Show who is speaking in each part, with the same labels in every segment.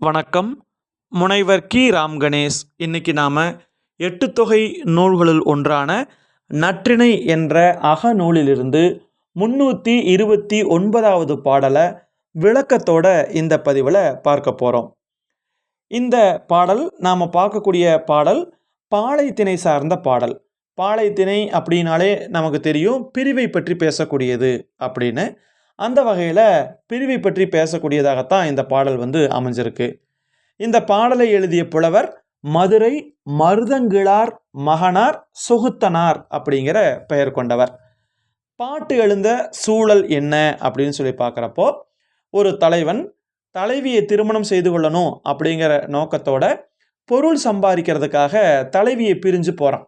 Speaker 1: வணக்கம். முனைவர் கி. ராம் கணேஷ். இன்னைக்கு நாம் எட்டு தொகை நூல்களுள் ஒன்றான நற்றிணை என்ற அகநூலிலிருந்து முன்னூற்றி இருபத்தி ஒன்பதாவது பாடலை விளக்கத்தோட இந்த பதிவில் பார்க்க போகிறோம் இந்த பாடல் நாம் பார்க்கக்கூடிய பாடல் பாலைத்திணை சார்ந்த பாடல். பாலைத்திணை அப்படின்னாலே நமக்கு தெரியும் பிரிவை பற்றி பேசக்கூடியது அப்படின்னு. அந்த வகையில் பிரிவை பற்றி பேசக்கூடியதாகத்தான் இந்த பாடல் வந்து அமைஞ்சிருக்கு. இந்த பாடலை எழுதிய புலவர் மதுரை மருதங்கிழார் மகனார் சுகுத்தனார் அப்படிங்கிற பெயர் கொண்டவர். பாட்டு எழுந்த சூழல் என்ன அப்படின்னு சொல்லி பார்க்குறப்போ ஒரு தலைவன் தலைவியை திருமணம் செய்து கொள்ளணும் அப்படிங்கிற நோக்கத்தோட பொருள் சம்பாதிக்கிறதுக்காக தலைவியை பிரிஞ்சு போகிறான்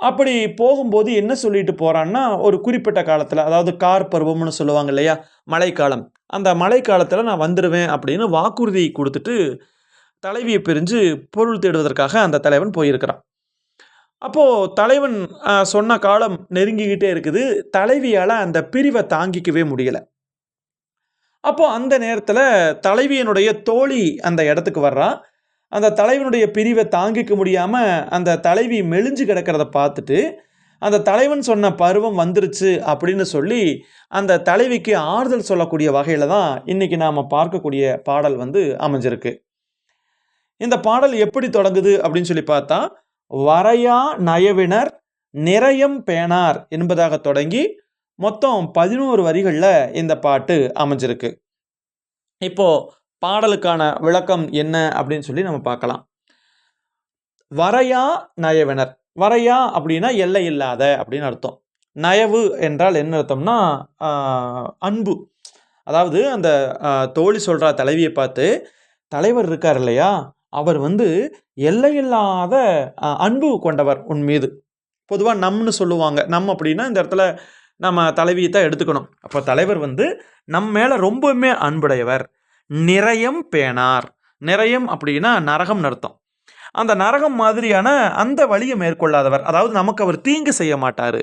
Speaker 1: அப்படி போகும்போது என்ன சொல்லிட்டு போகிறான்னா ஒரு குறிப்பிட்ட காலத்தில் அதாவது கார் பருவம்னு சொல்லுவாங்க இல்லையா மழைக்காலம். அந்த மழைக்காலத்தில் நான் வந்துடுவேன் அப்படின்னு வாக்குறுதி கொடுத்துட்டு தலைவியை பிரிஞ்சு பொருள் தேடுவதற்காக அந்த தலைவன் போயிருக்கிறான். அப்போது தலைவன் சொன்ன காலம் நெருங்கிக்கிட்டே இருக்குது. தலைவியால் அந்த பிரிவை தாங்கிக்கவே முடியலை. அப்போது அந்த நேரத்தில் தலைவியனுடைய தோழி அந்த இடத்துக்கு வர்றா. அந்த தலைவனுடைய பிரிவை தாங்கிக்க முடியாமல் அந்த தலைவி மெலிஞ்சு கிடக்கிறத பார்த்துட்டு அந்த தலைவன் சொன்ன பருவம் வந்துருச்சு அப்படின்னு சொல்லி அந்த தலைவிக்கு ஆறுதல் சொல்லக்கூடிய வகையில் தான் இன்றைக்கி நாம் பார்க்கக்கூடிய பாடல் வந்து அமைஞ்சிருக்கு. இந்த பாடல் எப்படி தொடங்குது அப்படின்னு சொல்லி பார்த்தா வரையா நயவினர் நிறையம் பேனார் என்பதாக தொடங்கி மொத்தம் பதினோரு வரிகளில் இந்த பாட்டு அமைஞ்சிருக்கு. இப்போது பாடலுக்கான விளக்கம் என்ன அப்படின்னு சொல்லி நம்ம பார்க்கலாம். வரையா நயவினர். வரையா அப்படின்னா எல்லை இல்லாத அப்படின்னு அர்த்தம். நயவு என்றால் என்ன அர்த்தம்னா அன்பு. அதாவது அந்த தோழி சொல்கிறா தலைவியை பார்த்து தலைவர் இருக்கார் இல்லையா? அவர் வந்து எல்லையில்லாத அன்பு கொண்டவர் உன் மீது. பொதுவாக நம்னு சொல்லுவாங்க. நம் அப்படின்னா இந்த இடத்துல நம்ம தலைவியை தான் எடுத்துக்கணும். அப்போ தலைவர் வந்து நம்ம மேலே ரொம்பவுமே அன்புடையவர். நிறையம் பேணார். நிறையம் அப்படின்னா நரகம் அர்த்தம். அந்த நரகம் மாதிரியான அந்த வழியை மேற்கொள்ளாதவர். அதாவது நமக்கு அவர் தீங்கு செய்ய மாட்டார்.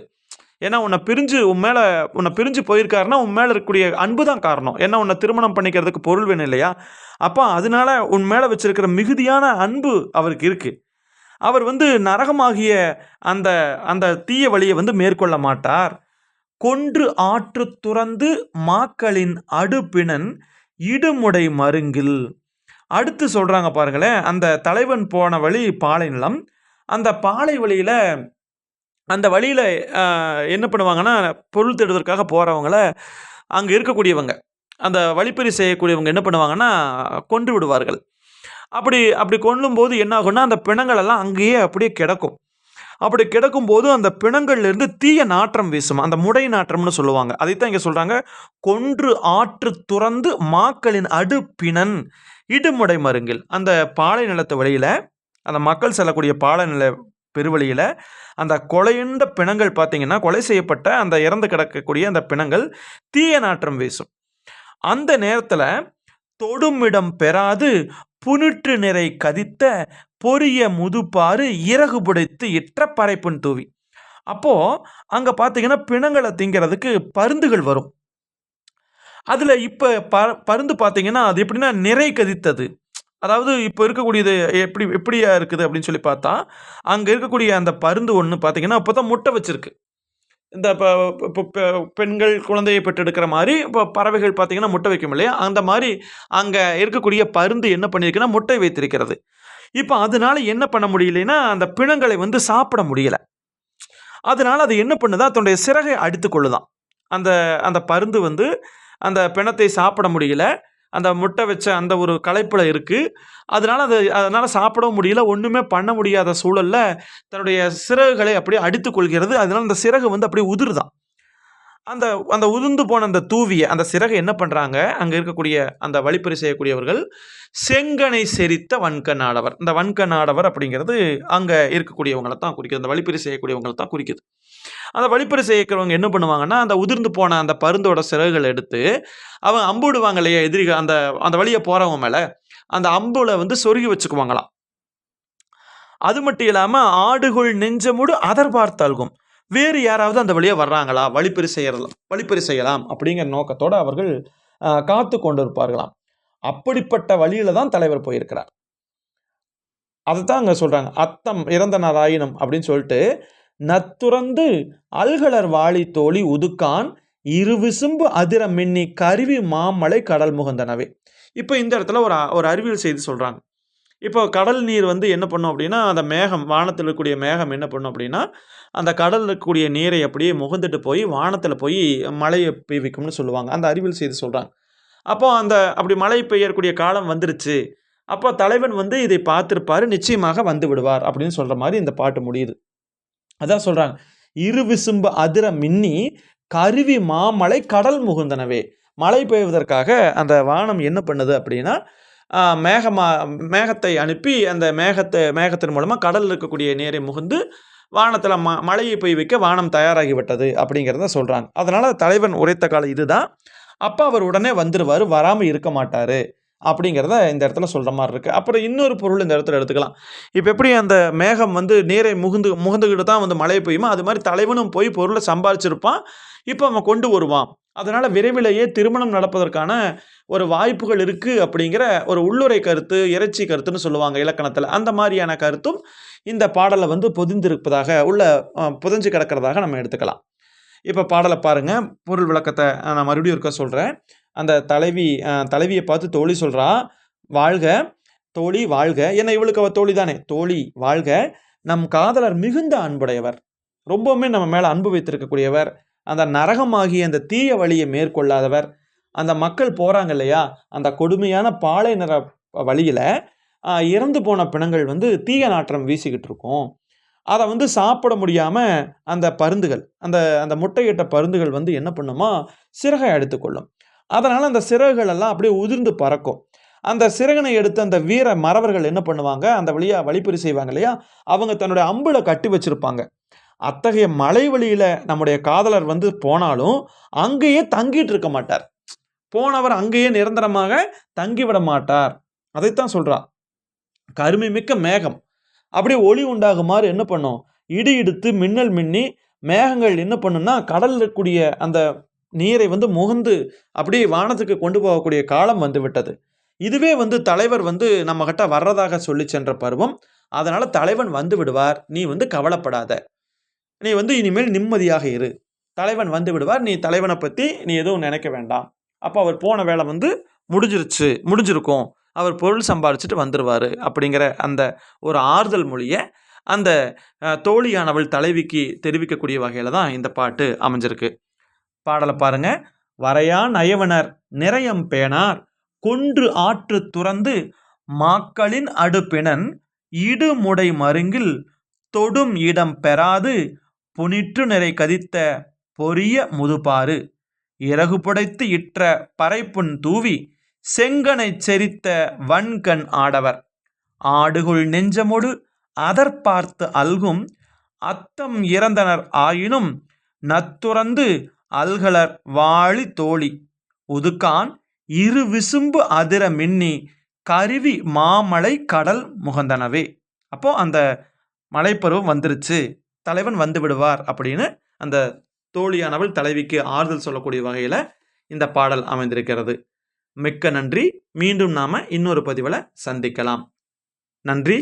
Speaker 1: ஏன்னா உன்னை பிரிஞ்சு உன் மேலே உன்னை பிரிஞ்சு போயிருக்காருன்னா உன் மேலே இருக்கக்கூடிய அன்பு தான் காரணம். ஏன்னா உன்னை திருமணம் பண்ணிக்கிறதுக்கு பொருள் வேணும் இல்லையா? அப்போ அதனால உன் மேலே வச்சிருக்கிற மிகுதியான அன்பு அவருக்கு இருக்குது அவர் வந்து நரகமாகிய அந்த அந்த தீய வழியை வந்து மேற்கொள்ள மாட்டார். கொன்று ஆற்று துறந்து மாக்களின் அடுப்பினன் இடுமுடை மருங்கில். அடுத்து சொல்கிறாங்க பாருங்களேன் அந்த தலைவன் போன வழி பாலை நிலம். அந்த பாலை வழியில் அந்த வழியில் என்ன பண்ணுவாங்கன்னா பொருள் தேடுவதற்காக போகிறவங்கள அங்கே இருக்கக்கூடியவங்க அந்த வழிப்பறி செய்யக்கூடியவங்க என்ன பண்ணுவாங்கன்னா கொன்று விடுவார்கள். அப்படி அப்படி கொல்லும்போது என்ன ஆகும்னா அந்த பிணங்கள் எல்லாம் அங்கேயே அப்படியே கிடக்கும். அப்படி கிடக்கும்போது அந்த பிணங்கள்லேருந்து தீய நாற்றம் வீசும்? அந்த முடை நாற்றம்னு சொல்லுவாங்க. அதைத்தான் இங்கே சொல்கிறாங்க கொன்று ஆற்று துறந்து மாக்களின் அடுப்பிணன் இடுமுடை மருங்கில். அந்த பாலை நிலத்து வழியில் அந்த மக்கள் செல்லக்கூடிய பாலை நில பெருவழியில் அந்த கொலையுண்ட பிணங்கள் பார்த்தீங்கன்னா கொலை செய்யப்பட்ட அந்த இறந்து கிடக்கக்கூடிய அந்த பிணங்கள் தீய நாற்றம் வீசும். அந்த நேரத்தில் தொடுமிடம் பெறாது புனிற்று நிறை கதித்த பொரிய முதுப்பாறு இறகு புடைத்து இற்ற பறைப்பின் தூவி. அப்போ அங்க பார்த்தீங்கன்னா பிணங்களை திங்கிறதுக்கு பருந்துகள் வரும். அதுல இப்ப ப- பருந்து பார்த்தீங்கன்னா அது எப்படின்னா நிறை கதித்தது. அதாவது இப்போ இருக்கக்கூடியது எப்படி எப்படியா இருக்குது அப்படின்னு சொல்லி பார்த்தா அங்கே இருக்கக்கூடிய அந்த பருந்து ஒன்று பார்த்தீங்கன்னா அப்போ தான் முட்டை வச்சிருக்கு. இந்த இப்போ பெண்கள் குழந்தையை பெற்றெடுக்கிற மாதிரி இப்போ பறவைகள் பார்த்தீங்கன்னா முட்டை வைக்கும் இல்லையா? அந்த மாதிரி அங்கே இருக்கக்கூடிய பருந்து என்ன பண்ணியிருக்குன்னா முட்டை வைத்திருக்கிறது. இப்போ அதனால என்ன பண்ண முடியலன்னா அந்த பிணங்களை வந்து சாப்பிட முடியல. அதனால அது என்ன பண்ணுதா? தன்னுடைய சிறகை அடித்து கொள்ளுதான். அந்த அந்த பருந்து வந்து அந்த பிணத்தை சாப்பிட முடியல. அந்த முட்டை வச்ச அந்த ஒரு களைப்பில் இருக்குது அதனால அது அதனால் சாப்பிடவும் முடியல. ஒன்றுமே பண்ண முடியாத சூழலில் தன்னுடைய சிறகுகளை அப்படியே அடித்து கொள்கிறது. அதனால் அந்த சிறகு வந்து அப்படியே உதிர்தான். அந்த அந்த உதிர்ந்து போன அந்த தூவியை அந்த சிறகை என்ன பண்ணுறாங்க அங்கே இருக்கக்கூடிய அந்த வழிப்பறி செய்யக்கூடியவர்கள் செங்கனை செரித்த வன்கண் ஆடவர் இந்த வன்கண் ஆடவர் அப்படிங்கிறது அங்கே இருக்கக்கூடியவங்களை தான் குறிக்குது. அந்த வழிப்பறி செய்யக்கூடியவங்களை தான் குறிக்குது. அந்த வழிப்பறி செய்யக்கிறவங்க என்ன பண்ணுவாங்கன்னா அந்த உதிர்ந்து போன அந்த பருந்தோட சிறகுகளை எடுத்து அவங்க அம்பு விடுவாங்க இல்லையா எதிரிகள் அந்த அந்த வழியை போகிறவங்க மேலே அந்த அம்புல வந்து சொருகி வச்சுக்குவாங்களாம். அது மட்டும் இல்லாமல் ஆடுகுள் நெஞ்சமுடு அதர் பார்த்தால்கும் வேறு யாராவது அந்த வழியாக வர்றாங்களா? வழிப்பறி செய்யலாம் வழிப்பறி செய்யலாம் அப்படிங்கிற நோக்கத்தோடு அவர்கள் காத்து கொண்டிருப்பார்களாம். அப்படிப்பட்ட வழியில தான் தலைவர் போயிருக்கிறார். அதைத்தான் அங்கே சொல்கிறாங்க அத்தம் நாராயணம் அப்படின்னு சொல்லிட்டு நத்துறந்து அல்கலர் வாளி தோழி உதுக்கான் இரு விசும்பு அதிர மின்னி கருவி மாமலை கடல் முகந்தனவே. இப்போ இந்த இடத்துல ஒரு ஒரு அறிவியல் செய்தி சொல்கிறாங்க இப்போ கடல் நீர் வந்து என்ன பண்ணும் அப்படின்னா அந்த மேகம் வானத்தில் இருக்கக்கூடிய மேகம் என்ன பண்ணும் அப்படின்னா அந்த கடலில் இருக்கக்கூடிய நீரை அப்படியே முகந்துட்டு போய் வானத்தில் போய் மழையை பெய்விக்கும்னு சொல்லுவாங்க. அந்த அறிவியல் செய்து சொல்கிறாங்க அப்போ அந்த அப்படி மழை பெய்யக்கூடிய காலம் வந்துருச்சு. அப்போ தலைவன் வந்து இதை பார்த்துருப்பாரு. நிச்சயமாக வந்து விடுவார் அப்படின்னு சொல்கிற மாதிரி இந்த பாட்டு முடியுது. அதான் சொல்கிறாங்க இரு விசும்பு அதிர மின்னி கருவி மாமலை கடல் முகுந்தனவே. மழை பெய்வதற்காக அந்த வானம் என்ன பண்ணுது அப்படின்னா மேகமா மேகத்தை அனுப்பி அந்த மேகத்தை மேகத்தின் மூலமாக கடலில் இருக்கக்கூடிய நீரை முகுந்து வானத்தில் ம மழையை பெய்விக்க வானம் தயாராகிவிட்டது அப்படிங்கிறத சொல்கிறாங்க அதனால் தலைவன் உரைத்த காலம் இதுதான். அப்போ அவர் உடனே வந்துடுவார் வராமல் இருக்க மாட்டார். அப்படிங்கிறத இந்த இடத்துல சொல்கிற மாதிரி இருக்குது அப்புறம் இன்னொரு பொருள் இந்த இடத்துல எடுத்துக்கலாம். இப்போ எப்படி அந்த மேகம் வந்து நீரை முகுந்து முகந்துக்கிட்டு தான் வந்து மழை பெய்யுமோ அது மாதிரி தலைவனும் போய் பொருளை சம்பாரிச்சிருப்பான். இப்போ அவன் கொண்டு வருவான். அதனால் விரைவிலேயே திருமணம் நடப்பதற்கான ஒரு வாய்ப்புகள் இருக்குது அப்படிங்கிற ஒரு உள்ளுரை கருத்து இறைச்சி கருத்துன்னு சொல்லுவாங்க இலக்கணத்தில். அந்த மாதிரியான கருத்தும் இந்த பாடலை வந்து பொதிந்திருப்பதாக உள்ள புதஞ்சு புதைஞ்சு கிடக்கிறதாக நம்ம எடுத்துக்கலாம். இப்போ பாடலை பாருங்கள் பொருள் விளக்கத்தை நான் மறுபடியும் இருக்க சொல்கிறேன் அந்த தலைவி தலைவியை பார்த்து தோழி சொல்கிறா வாழ்க தோழி வாழ்க. ஏன்னா இவளுக்கு அவ தோழி தானே. தோழி வாழ்க. நம் காதலர் மிகுந்த அன்புடையவர். ரொம்பவுமே நம்ம மேலே அன்பு வைத்திருக்கக்கூடியவர். அந்த நரகமாகிய அந்த தீய வழியை மேற்கொள்ளாதவர். அந்த மக்கள் போகிறாங்க இல்லையா? அந்த கொடுமையான பாலை நிற வழியில் இறந்து போன பிணங்கள் வந்து தீய நாற்றம் வீசிக்கிட்டு இருக்கும். அதை வந்து சாப்பிட முடியாமல் அந்த பருந்துகள் அந்த அந்த முட்டையிட்ட பருந்துகள் வந்து என்ன பண்ணுமா? சிறகை எடுத்துக்கொள்ளும் அதனால் அந்த சிறகுகள் எல்லாம் அப்படியே உதிர்ந்து பறக்கும். அந்த சிறகனை எடுத்து அந்த வீர மறவர்கள் என்ன பண்ணுவாங்க? அந்த வழியாக வழிப்பறி செய்வாங்க இல்லையா? அவங்க தன்னுடைய அம்புல கட்டி வச்சிருப்பாங்க. அத்தகைய மலை வழியில் நம்முடைய காதலர் வந்து போனாலும் அங்கேயே தங்கிட்டு இருக்க மாட்டார். போனவர் அங்கேயே நிரந்தரமாக தங்கிவிட மாட்டார். அதைத்தான் சொல்கிறார் கருமை மிக்க மேகம். அப்படியே ஒளி உண்டாகுமாறு என்ன பண்ணும்? இடி இடித்து மின்னல் மின்னி மேகங்கள் என்ன பண்ணுன்னா கடலில் இருக்கக்கூடிய அந்த நீரை வந்து முகந்து அப்படியே வானத்துக்கு கொண்டு போகக்கூடிய காலம் வந்துவிட்டது. இதுவே வந்து தலைவர் வந்து நம்ம கிட்ட வர்றதாக சொல்லி சென்ற பருவம். அதனால் தலைவன் வந்து விடுவார். நீ வந்து கவலைப்படாத. நீ வந்து இனிமேல் நிம்மதியாக இரு. தலைவன் வந்து விடுவார். நீ தலைவனை பற்றி நீ எதுவும் நினைக்க வேண்டாம். அப்போ அவர் போன வேலை வந்து முடிஞ்சிருச்சு முடிஞ்சிருக்கும். அவர் பொருள் சம்பாரிச்சிட்டு வந்துடுவார் அப்படிங்கிற அந்த ஒரு ஆறுதல் மொழியை அந்த தோழியானவள் தலைவிக்கு தெரிவிக்கக்கூடிய வகையில் தான் இந்த பாட்டு அமைஞ்சிருக்கு. பாடலை பாருங்க. வரையா நயவனர் நிறையம் பேணார். கொன்று ஆற்று துறந்து மாக்களின் அடுப்பினன். இடுமுடை மருங்கில் தொடும் இடம் பெறாது. புனிற்று நிறை கதித்த பொரிய முதுபாறு. இறகு புடைத்து இற்ற பறைப்புண் தூவி செங்கனைச் செரித்த வன்கண் ஆடவர். ஆடுகுள் நெஞ்சமொடு அதற் பார்த்து அல்கும் அத்தம் இறந்தனர் ஆயினும் நத்துறந்து அல்கலர் வாழி தோழி. உதுக்கான் இரு விசும்பு அதிர மின்னி கருவி மாமலை கடல் முகந்தனவே. அப்போ அந்த மலைப்பருவம் வந்துருச்சு. தலைவன் வந்து விடுவார் அப்படின்னு அந்த தோழியானவள் தலைவிக்கு ஆறுதல் சொல்லக்கூடிய வகையில் இந்த பாடல் அமைந்திருக்கிறது. மிக்க நன்றி. மீண்டும் நாம இன்னொரு பதிவில் சந்திக்கலாம். நன்றி.